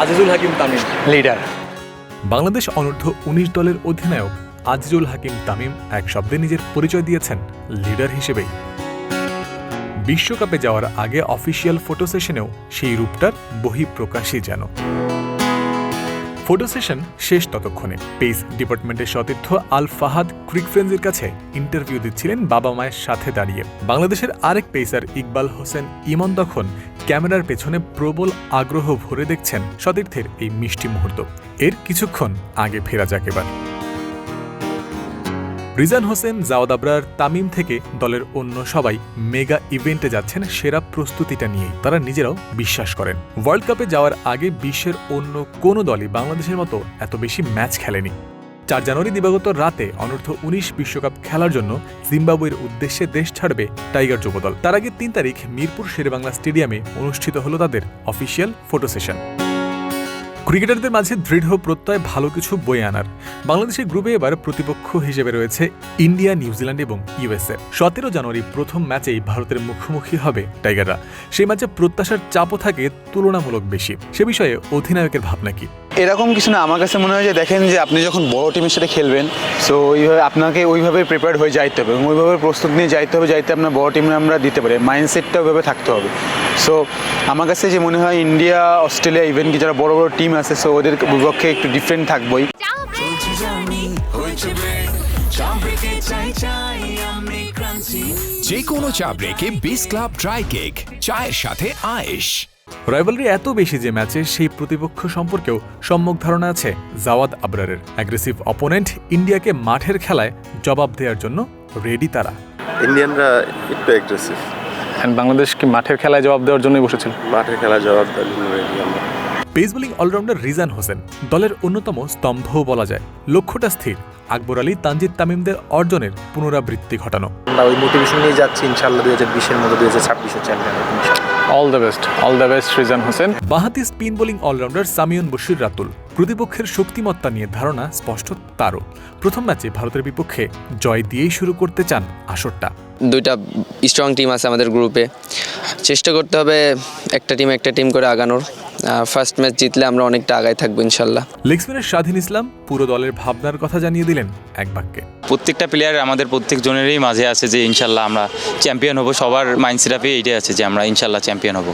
Azizul Hakim Tamim. Leader. Bangladesh অনূর্ধ্ব উনিশ দলের অধিনায়ক আজিজুল হাকিম তামিম এক শব্দে নিজের পরিচয় দিয়েছেন লিডার হিসেবেই। বিশ্বকাপে যাওয়ার আগে অফিসিয়াল ফটো সেশনেও সেই রূপটার বহিঃপ্রকাশই যেন। ফটো সেশন শেষ ততক্ষণে। পেস ডিপার্টমেন্টের সতীর্থ আল ফাহাদ ক্রিক ফ্রেন্ডসের কাছে ইন্টারভিউ দিচ্ছিলেন বাবা মায়ের সাথে দাঁড়িয়ে। বাংলাদেশের আরেক পেসার ইকবাল হোসেন ইমন তখন ক্যামেরার পেছনে প্রবল আগ্রহ ভরে দেখছেন সতীর্থের এই মিষ্টি মুহূর্ত। এর কিছুক্ষণ আগে ফেরা যাক এবার। রিজান হোসেন, জাওয়াদ আবরার, তামিম থেকে দলের অন্য সবাই মেগা ইভেন্টে যাচ্ছেন সেরা প্রস্তুতিটা নিয়েই। তারা নিজেরাও বিশ্বাস করেন। ওয়ার্ল্ড কাপে যাওয়ার আগে বিশ্বের অন্য কোনো দলই বাংলাদেশের মতো এত বেশি ম্যাচ খেলেনি। চার জানুয়ারি দিবাগত রাতে অনূর্ধ্ব উনিশ বিশ্বকাপ খেলার জন্য জিম্বাবুয়ের উদ্দেশ্যে দেশ ছাড়বে টাইগার যুবদল। তার আগে তিন তারিখ মিরপুর শেরেবাংলা স্টেডিয়ামে অনুষ্ঠিত হলো তাদের অফিসিয়াল ফটো সেশন। ক্রিকেটারদের মাঝে দৃঢ় প্রত্যয়, ভালো কিছু বয়ে আনার। বাংলাদেশের গ্রুপে এবার প্রতিপক্ষ হিসেবে রয়েছে ইন্ডিয়া, নিউজিল্যান্ড এবং ইউএসএ। সতেরো জানুয়ারি প্রথম ম্যাচেই ভারতের মুখোমুখি হবে টাইগাররা। সেই ম্যাচে প্রত্যাশার চাপও থাকে তুলনামূলক বেশি। সে বিষয়ে অধিনায়কের ভাবনা কি? এরকম কিছু না। আমার কাছে মনে হয় যে দেখেন যে আপনি যখন বড় টিমের সাথে খেলবেন সো ওইভাবে আপনাকে ওইভাবে প্রিপেয়ার হয়ে যাইতে হবে এবং ওইভাবে প্রস্তুত নিয়ে যাইতে হবে যাইতে আপনার বড় টিমে আমরা দিতে পারি। মাইন্ডসেটটা ওইভাবে থাকতে হবে। সো আমার কাছে যে মনে হয় ইন্ডিয়া অস্ট্রেলিয়া ইভেন কি যারা বড় বড় টিম আছে সো ওদের বিপক্ষে একটু ডিফারেন্ট থাকবোই। যে কোনো চা ব্রেকে বিস ক্লাব ড্রাই কেক চায়ের সাথে আয়েশ। রাইভালরি এত বেশি যে ম্যাচে সেই প্রতিপক্ষ সম্পর্কেও সম্যক ধারণা আছে জাওয়াদ আবরারের। অ্যাগ্রেসিভ অপোনেন্ট ইন্ডিয়াকে মাঠের খেলায় জবাব দেওয়ার জন্য রেডি তারা। ইন্ডিয়ানরা একটু অ্যাগ্রেসিভ বাংলাদেশ কি মাঠের খেলায় জবাব দেওয়ার জন্যই বসেছিল। মাঠের খেলা জবাব দেওয়ার জন্য আমরা। Pace bowling allrounder Rizan Hossain দলের অন্যতম স্তম্ভও বলা যায়। লক্ষ্যটা স্থির আকবর আলী তানজিদ তামিমদের অর্জনের পুনরাবৃত্তি ঘটানো। আমরা ওই মোটিভেশন নিয়ে যাচ্ছি ইনশাল্লাহ দুই হাজার বিশের মধ্যে দুই হাজার ছাব্বিশের champion all the best all the best Rizan Hossain বাহাতি spin bowling allrounder Samiun Bashir Ratul প্রতিপক্ষের শক্তিমত্তা নিয়ে ধারণা স্পষ্ট তারও। প্রথম ম্যাচে ভারতের বিপক্ষে জয় দিয়েই শুরু করতে চান আসরটা। দুইটা স্ট্রং টিম আছে আমাদের গ্রুপে চেষ্টা করতে হবে একটা টিম একটা টিম করে আগানোর। ফার্স্ট ম্যাচ জিতলে আমরা অনেকটা আগায় থাকব ইনশাল্লাহ। লেগ স্পিনার স্বাধীন ইসলাম পুরো দলের ভাবনার কথা জানিয়ে দিলেন এক বাক্যে। প্রত্যেকটা প্লেয়ার আমাদের প্রত্যেক জনেরই মাঝে আছে যে ইনশাল্লাহ আমরা চ্যাম্পিয়ন হব। সবার মাইন্ড সেটআপে এইটাই আছে যে আমরা ইনশাল্লাহ চ্যাম্পিয়ন হব।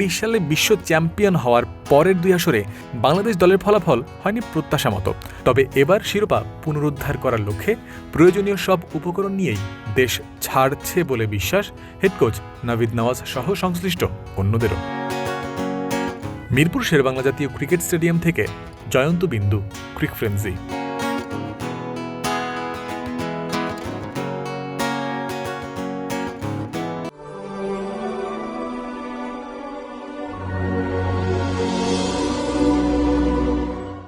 বিশ সালে বিশ্ব চ্যাম্পিয়ন হওয়ার পরের দুই আসরে বাংলাদেশ দলের ফলাফল হয়নি প্রত্যাশা মতো। তবে এবার শিরোপা পুনরুদ্ধার করার লক্ষ্যে প্রয়োজনীয় সব উপকরণ নিয়েই দেশ ছাড়ছে বলে বিশ্বাস হেড কোচ নওয়াজ সহ সংশ্লিষ্ট অন্যদেরও। মিরপুর শেরবাংলা জাতীয় ক্রিকেট স্টেডিয়াম থেকে জয়ন্ত বিন্দু, ক্রিক ফ্রেন্সি।